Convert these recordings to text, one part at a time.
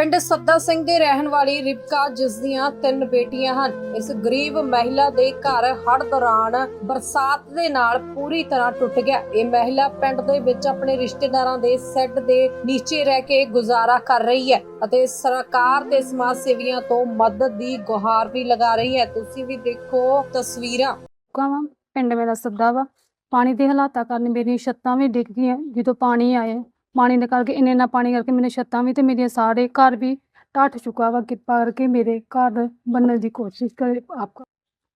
ਪਿੰਡ ਸੱਦਾ ਸਿੰਘ ਦੇ ਰਹਿਣ ਵਾਲੀ ਰਿਪਕਾ, ਜਿਸ ਦੀਆਂ ਤਿੰਨ ਬੇਟੀਆਂ ਹਨ। ਇਸ ਗਰੀਬ ਮਹਿਲਾ ਦੇ ਘਰ ਹੜ੍ਹ ਦੌਰਾਨ ਬਰਸਾਤ ਦੇ ਨਾਲ ਪੂਰੀ ਤਰ੍ਹਾਂ ਟੁੱਟ ਗਿਆ। ਇਹ ਮਹਿਲਾ ਪਿੰਡ ਦੇ ਵਿੱਚ ਆਪਣੇ ਰਿਸ਼ਤੇਦਾਰਾਂ ਦੇ ਸੈੱਟ ਦੇ ਨੀਚੇ ਰਹਿ ਕੇ ਗੁਜ਼ਾਰਾ ਕਰ ਰਹੀ ਹੈ ਅਤੇ ਸਰਕਾਰ ਤੇ ਸਮਾਜ ਸੇਵੀਆਂ ਤੋਂ ਮਦਦ ਦੀ ਗੁਹਾਰ ਵੀ ਲਗਾ ਰਹੀ ਹੈ। ਤੁਸੀਂ ਵੀ ਦੇਖੋ ਤਸਵੀਰਾਂ। ਚੁੱਕਾ ਵਾ ਪਿੰਡ ਮੇਰਾ ਸੱਦਾ ਵਾ। ਪਾਣੀ ਦੇ ਹਾਲਾਤਾਂ ਕਾਰਨ ਮੇਰੀਆਂ ਛੱਤਾਂ ਵੀ ਡਿੱਗ ਗਈਆਂ। ਜਦੋਂ ਪਾਣੀ ਆਇਆ ਪਾਣੀ ਦੇ ਕਰਕੇ ਇੰਨੇ ਨਾ ਪਾਣੀ ਕਰਕੇ ਮੇਰੇ ਛੱਤਾਂ ਵੀ ਤੇ ਮੇਰੀਆਂ ਸਾਰੇ ਘਰ ਵੀ ਢੱਠ ਚੁੱਕਾ ਵਾ, ਕਿਰਪਾ ਕਰਕੇ ਮੇਰੇ ਘਰ ਬੰਨਣ ਦੀ ਕੋਸ਼ਿਸ਼ ਕਰੇ ਆਪ।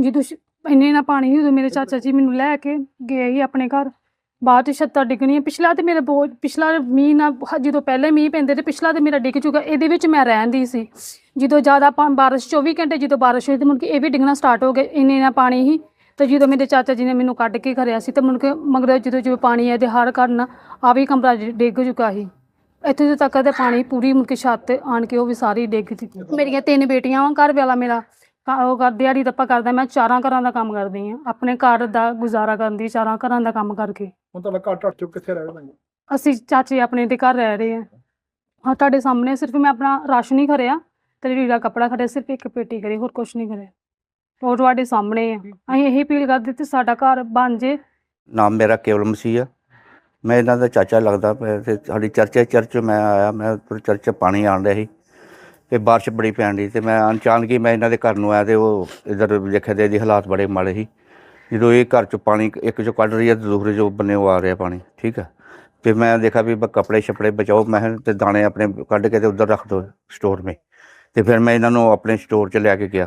ਜਦੋਂ ਸ਼- ਇੰਨੇ ਨਾ ਪਾਣੀ ਸੀ ਉਦੋਂ ਮੇਰੇ ਚਾਚਾ ਜੀ ਮੈਨੂੰ ਲੈ ਕੇ ਗਏ ਸੀ ਆਪਣੇ ਘਰ। ਬਾਅਦ 'ਚ ਛੱਤਾਂ ਡਿੱਗਣੀਆਂ। ਪਿਛਲਾ ਤੇ ਮੇਰਾ ਬਹੁਤ, ਪਿਛਲਾ ਮੀਂਹ ਨਾ, ਹ- ਜਦੋਂ ਪਹਿਲੇ ਮੀਂਹ ਪੈਂਦੇ ਤੇ ਪਿਛਲਾ ਤੇ ਮੇਰਾ ਡਿੱਗ ਚੁੱਕਾ। ਇਹਦੇ ਵਿੱਚ ਮੈਂ ਰਹਿੰਦੀ ਸੀ। ਜਦੋਂ ਜ਼ਿਆਦਾ ਪਾ- ਬਾਰਿਸ਼ 24 ਘੰਟੇ ਜਦੋਂ ਬਾਰਿਸ਼ ਹੋਈ ਤੇ ਮੁੜ ਕੇ ਇਹ ਵੀ ਡਿੱਗਣਾ ਸਟਾਰਟ ਹੋ ਗਿਆ। ਇੰਨੇ ਨਾ ਪਾਣੀ ਹੀ ਤੇ ਜਦੋਂ ਮੇਰੇ ਚਾਚਾ ਜੀ ਨੇ ਮੈਨੂੰ ਕੱਢ ਕੇ ਘਰਿਆ ਸੀ ਤੇ ਮੁੜ ਕੇ ਮਗਰ ਜਦੋਂ ਜਦੋਂ ਪਾਣੀ ਆਇਆ ਤੇ ਹਰ ਘਰ ਨਾ ਆ ਵੀ ਕਮਰਾ ਡਿੱਗ ਚੁੱਕਾ ਸੀ। ਇੱਥੇ ਜਦੋਂ ਤੱਕ ਤੇ ਪਾਣੀ ਪੂਰੀ ਮੁੜ ਕੇ ਛੱਤ ਤੇ ਆਣ ਕੇ ਉਹ ਵੀ ਸਾਰੀ ਡਿੱਗ ਚੁੱਕੀ ਮੇਰੀਆਂ ਤਿੰਨ ਬੇਟੀਆਂ ਵਾਂ ਘਰ ਵਾਲਾ ਮੇਰਾ। ਉਹ ਕਰ ਦਿਹਾੜੀ ਦੱਪਾ ਕਰਦਾ ਮੈਂ ਚਾਰਾਂ ਘਰਾਂ ਦਾ ਕੰਮ ਕਰਦੀ ਆ। ਆਪਣੇ ਘਰ ਦਾ ਗੁਜ਼ਾਰਾ ਕਰਦੀ ਚਾਰਾਂ ਘਰਾਂ ਦਾ ਕੰਮ ਕਰਕੇ। ਹੁਣ ਤੁਹਾਡਾ ਘਰ ਟੱਟ ਚੁੱਕ ਕਿੱਥੇ ਰਹਿ ਰਹੇ ਅਸੀਂ ਚਾਚੇ ਆਪਣੇ ਦੇ ਘਰ ਰਹਿ ਰਹੇ ਆ। ਹਾਂ ਤੁਹਾਡੇ ਸਾਹਮਣੇ ਸਿਰਫ ਮੈਂ ਆਪਣਾ ਰਾਸ਼ਨ ਹੀ ਖਰਿਆ ਤੇ ਲੀੜਾ ਕੱਪੜਾ ਖੜਿਆ ਸਿਰਫ ਇੱਕ ਪੇਟੀ ਕਰੀ ਹੋਰ ਕੁਝ ਨਹੀਂ ਕਰਿਆ ਉਹ ਤੁਹਾਡੇ ਸਾਹਮਣੇ ਆ। ਅਸੀਂ ਇਹੀ ਅਪੀਲ ਕਰਦੇ ਤੇ ਸਾਡਾ ਘਰ ਬਣ ਜੇ। ਨਾਮ ਮੇਰਾ ਕੇਵਲ ਮਸੀਹ ਆ। ਮੈਂ ਇਹਨਾਂ ਦਾ ਚਾਚਾ ਲੱਗਦਾ ਪਿਆ ਤੇ ਸਾਡੀ ਚਰਚ ਚਰਚ ਮੈਂ ਆਇਆ ਮੈਂ ਉੱਪਰ ਚਰਚ ਪਾਣੀ ਆਣ ਰਿਹਾ ਸੀ ਤੇ ਬਾਰਿਸ਼ ਬੜੀ ਪੈਣ ਦੀ ਤੇ ਮੈਂ ਅਚਾਨਕ ਹੀ ਮੈਂ ਇਹਨਾਂ ਦੇ ਘਰ ਨੂੰ ਆਇਆ ਤੇ ਉਹ ਇਧਰ ਦੇਖਿਆ ਤੇ ਇਹਦੀ ਹਾਲਾਤ ਬੜੇ ਮਾੜੇ ਸੀ। ਜਦੋਂ ਇਹ ਘਰ 'ਚ ਪਾਣੀ ਇੱਕ 'ਚੋਂ ਕੱਢ ਰਹੀ ਹੈ ਤੇ ਦੂਸਰੇ 'ਚੋਂ ਬੰਨੇ ਉਹ ਆ ਰਿਹਾ ਪਾਣੀ ਠੀਕ ਹੈ ਤੇ ਮੈਂ ਦੇਖਿਆ ਵੀ ਕੱਪੜੇ ਛਪੜੇ ਬਚਾਓ ਮੈਂ ਤੇ ਦਾਣੇ ਆਪਣੇ ਕੱਢ ਕੇ ਤੇ ਉਧਰ ਰੱਖ ਦੋ ਸਟੋਰ ਮੇ। ਤੇ ਫਿਰ ਮੈਂ ਇਹਨਾਂ ਨੂੰ ਆਪਣੇ ਸਟੋਰ 'ਚ ਲੈ ਕੇ ਗਿਆ।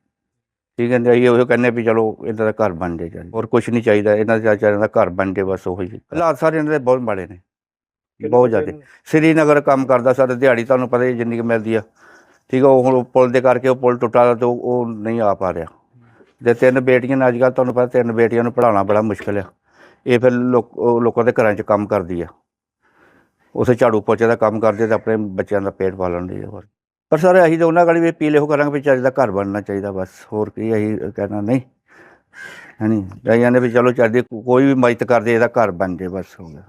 ਠੀਕ ਹੈ ਅਸੀਂ ਉਹ ਕਹਿੰਦੇ ਵੀ ਚਲੋ ਇਹਨਾਂ ਦਾ ਘਰ ਬਣ ਜਾਏ ਜੀ ਹੋਰ ਕੁਝ ਨਹੀਂ ਚਾਹੀਦਾ ਇਹਨਾਂ ਦਾ ਚਾਹੀਦਾ ਦਾ ਘਰ ਬਣ ਜਾਏ ਬਸ ਉਹੀ ਹਾਲਾਤ ਸਾਰੇ ਇਹਨਾਂ ਦੇ ਬਹੁਤ ਮਾੜੇ ਨੇ ਬਹੁਤ ਜ਼ਿਆਦਾ। ਸ੍ਰੀਨਗਰ ਕੰਮ ਕਰਦਾ ਸਰ ਦਿਹਾੜੀ ਤੁਹਾਨੂੰ ਪਤਾ ਹੀ ਜਿੰਨੀ ਕੁ ਮਿਲਦੀ ਆ ਠੀਕ ਆ ਉਹ ਹੁਣ ਪੁਲ ਦੇ ਕਰਕੇ ਉਹ ਪੁਲ ਟੁੱਟਾ ਤੇ ਉਹ ਉਹ ਨਹੀਂ ਆ ਪਾ ਰਿਹਾ। ਤੇ ਤਿੰਨ ਬੇਟੀਆਂ ਨੇ ਅੱਜ ਕੱਲ੍ਹ ਤੁਹਾਨੂੰ ਪਤਾ ਤਿੰਨ ਬੇਟੀਆਂ ਨੂੰ ਪੜ੍ਹਾਉਣਾ ਬੜਾ ਮੁਸ਼ਕਲ ਆ ਇਹ ਫਿਰ ਲੋਕ ਦੇ ਘਰਾਂ 'ਚ ਕੰਮ ਕਰਦੀ ਆ। ਉਸੇ ਝਾੜੂ ਪੋਚੇ ਦਾ ਕੰਮ ਕਰਦੇ ਤੇ ਆਪਣੇ ਬੱਚਿਆਂ ਦਾ ਪੇਟ ਪਾਲਣ ਦੀ ਹੋਰ। ਪਰ ਸਰ, ਅਸੀਂ ਤਾਂ ਉਹਨਾਂ ਗਾਲੀ ਵੀ ਅਪੀਲ ਇਹੋ ਕਰਾਂਗੇ ਵੀ ਚੱਜ ਦਾ ਘਰ ਬਣਨਾ ਚਾਹੀਦਾ ਬਸ। ਹੋਰ ਕੀ ਅਸੀਂ ਕਹਿਣਾ ਨਹੀਂ। ਹੈ ਨਹੀਂ ਜਾਈਆਂ ਨੇ ਵੀ ਚਲੋ ਚੱਜ ਦੀ, ਕੋਈ ਵੀ ਮਦਦ ਕਰਦੇ, ਇਹਦਾ ਘਰ ਬਣ ਜੇ ਬਸ, ਹੋ ਗਿਆ।